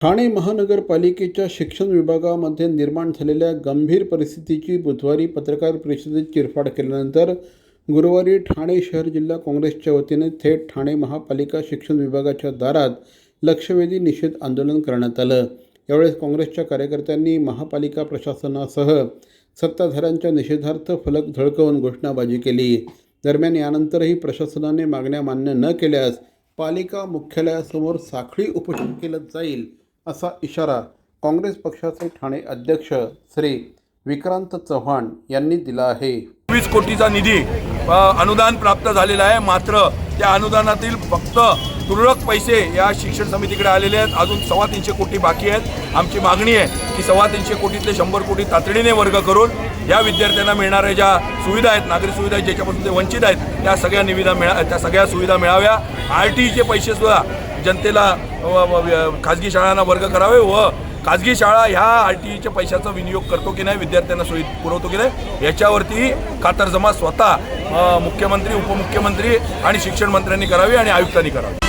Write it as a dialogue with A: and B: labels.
A: ठाणे महानगरपालिकेच्या शिक्षण विभागामध्ये निर्माण झालेल्या गंभीर परिस्थितीची बुधवारी पत्रकार परिषदेत चिरफाड केल्यानंतर गुरुवारी ठाणे शहर जिल्हा काँग्रेसच्या वतीने थेट ठाणे महापालिका शिक्षण विभागाच्या दारात लक्षवेधी निषेध आंदोलन करण्यात आलं. यावेळेस काँग्रेसच्या कार्यकर्त्यांनी महापालिका प्रशासनासह सत्ताधाऱ्यांच्या निषेधार्थ फलक झळकवून घोषणाबाजी केली. दरम्यान यानंतरही प्रशासनाने मागण्या मान्य न केल्यास पालिका मुख्यालयासमोर साखळी उपोषण केलं जाईल असा इशारा काँग्रेस पक्षाचे ठाणे अध्यक्ष श्री विक्रांत चव्हाण यांनी दिला आहे.
B: वीस कोटीचा निधी अनुदान प्राप्त झालेला आहे. मात्र त्या अनुदानातील फक्त तुरळक पैसे या शिक्षण समितीकडे आलेले आहेत. अजून सव्वा तीनशे कोटी बाकी आहेत. आमची मागणी आहे की सव्वा तीनशे कोटीतले शंभर कोटी तातडीने वर्ग करून या विद्यार्थ्यांना मिळणाऱ्या ज्या सुविधा आहेत नागरी सुविधा ज्याच्यापासून ते वंचित आहेत त्या सगळ्या निविदा मिळा त्या सगळ्या सुविधा मिळाव्या. आर टीचे पैसेसुद्धा जनतेला खाजगी शाळांना वर्ग करावे व खाजगी शाळा ह्या आर टी ईच्या पैशाचा विनियोग करतो की नाही विद्यार्थ्यांना सोयी पुरवतो की नाही याच्यावरती खातरजमा स्वतः मुख्यमंत्री उपमुख्यमंत्री आणि शिक्षण मंत्र्यांनी करावी आणि आयुक्तांनी करावी.